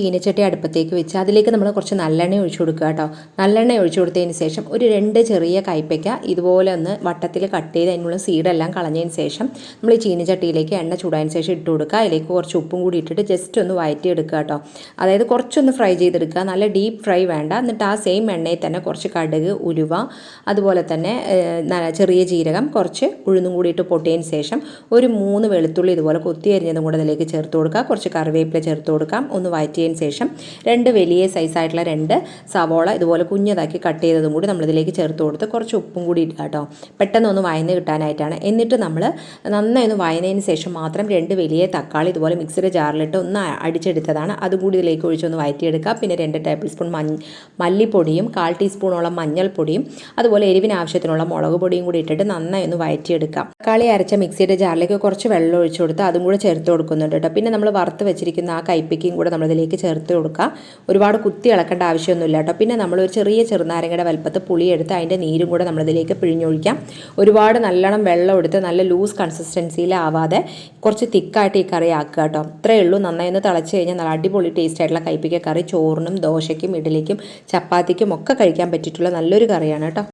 ചീനച്ചട്ടി അടുപ്പത്തേക്ക് വെച്ച് അതിലേക്ക് നമ്മൾ കുറച്ച് നല്ലെണ്ണ ഒഴിച്ചു കൊടുക്കുക കേട്ടോ. നല്ലെണ്ണ ഒഴിച്ചു കൊടുത്തതിന് ശേഷം ഒരു രണ്ട് ചെറിയ കൈപ്പയ്ക്ക ഇതുപോലെ ഒന്ന് വട്ടത്തിൽ കട്ട് ചെയ്ത് അതിനുള്ള സീഡെല്ലാം കളഞ്ഞതിന് ശേഷം നമ്മൾ ഈ ചീനച്ചട്ടിയിലേക്ക് എണ്ണ ചൂടായതിന് ശേഷം ഇട്ട് കൊടുക്കുക. അതിലേക്ക് കുറച്ച് ഉപ്പും കൂടി ഇട്ടിട്ട് ജസ്റ്റ് ഒന്ന് വയറ്റി എടുക്കുക കേട്ടോ. അതായത് കുറച്ചൊന്ന് ഫ്രൈ ചെയ്തെടുക്കുക. നല്ല ഡീപ്പ് ഫ്രൈ വേണ്ട. എന്നിട്ട് ആ സെയിം എണ്ണയിൽ തന്നെ കുറച്ച് കടുക് ഉലുവ അതുപോലെ തന്നെ ചെറിയ ജീരകം കുറച്ച് ഉഴുന്നും കൂടി ഇട്ട് പൊട്ടിയതിന് ശേഷം ഒരു മൂന്ന് വെളുത്തുള്ളി ഇതുപോലെ കൊത്തി അരിഞ്ഞതും കൂടെ അതിലേക്ക് ചേർത്ത് കൊടുക്കുക. കുറച്ച് കറിവേപ്പില ചേർത്ത് കൊടുക്കാം. ഒന്ന് വഴറ്റി വഴറ്റിയതിന് ശേഷം രണ്ട് വലിയ സൈസായിട്ടുള്ള രണ്ട് സവോള ഇതുപോലെ കുഞ്ഞതാക്കി കട്ട് ചെയ്തതും കൂടി നമ്മളിതിലേക്ക് ചേർത്ത് കൊടുത്ത് കുറച്ച് ഉപ്പും കൂടി ഇടുക കേട്ടോ പെട്ടെന്ന് ഒന്ന് വയന്ന് കിട്ടാനായിട്ടാണ്. എന്നിട്ട് നമ്മൾ നന്നായി ഒന്ന് വയനതിന് ശേഷം മാത്രം രണ്ട് വലിയ തക്കാളി ഇതുപോലെ മിക്സിയുടെ ജാറിലിട്ട് ഒന്ന് അടിച്ചെടുത്തതാണ്. അതും കൂടി ഇതിലേക്ക് ഒഴിച്ചൊന്ന് വയറ്റിയെടുക്കുക. പിന്നെ രണ്ട് ടേബിൾ സ്പൂൺ മഞ്ഞ മല്ലിപ്പൊടിയും കാൽ ടീസ്പൂണോളം മഞ്ഞൾപ്പൊടിയും അതുപോലെ എരിവിന് ആവശ്യത്തിനുള്ള മുളക് പൊടിയും കൂടി ഇട്ടിട്ട് നന്നായി ഒന്ന് വയറ്റിയെടുക്കാം തക്കാളി അരച്ച മിക്സിയുടെ ജാറിലേക്ക് കുറച്ച് വെള്ളം ഒഴിച്ചു കൊടുത്ത് അതും കൂടെ ചേർത്ത് കൊടുക്കുന്നുണ്ട് കേട്ടോ പിന്നെ നമ്മൾ വറുത്ത് വെച്ചിരിക്കുന്ന ആ കൈപ്പിക്കും കൂടെ നമ്മളിതിലേക്ക് ഇതിലേക്ക് ചേർത്ത് കൊടുക്കുക ഒരുപാട് കുത്തി ഇളക്കേണ്ട ആവശ്യമൊന്നുമില്ല കേട്ടോ. പിന്നെ നമ്മളൊരു ചെറിയ ചെറുനാരങ്ങയുടെ വലുപ്പത്ത് പുളിയെടുത്ത് അതിന്റെ നീരും കൂടെ നമ്മളിതിലേക്ക് പിഴിഞ്ഞൊഴിക്കാം. ഒരുപാട് നല്ലോണം വെള്ളം എടുത്ത് നല്ല ലൂസ് കൺസിസ്റ്റൻസിയിലാവാതെ കുറച്ച് തിക്കായിട്ട് ഈ കറി ആക്കുക കേട്ടോ. ഇത്രയേ ഉള്ളൂ. നന്നായി ഒന്ന് തിളച്ച് കഴിഞ്ഞാൽ നല്ല അടിപൊളി ടേസ്റ്റ് ആയിട്ടുള്ള കൈപ്പിക്ക കറി. ചോറിനും ദോശയ്ക്കും ഇഡലിക്കും ചപ്പാത്തിക്കും ഒക്കെ കഴിക്കാൻ പറ്റിയിട്ടുള്ള നല്ലൊരു കറിയാണ് കേട്ടോ.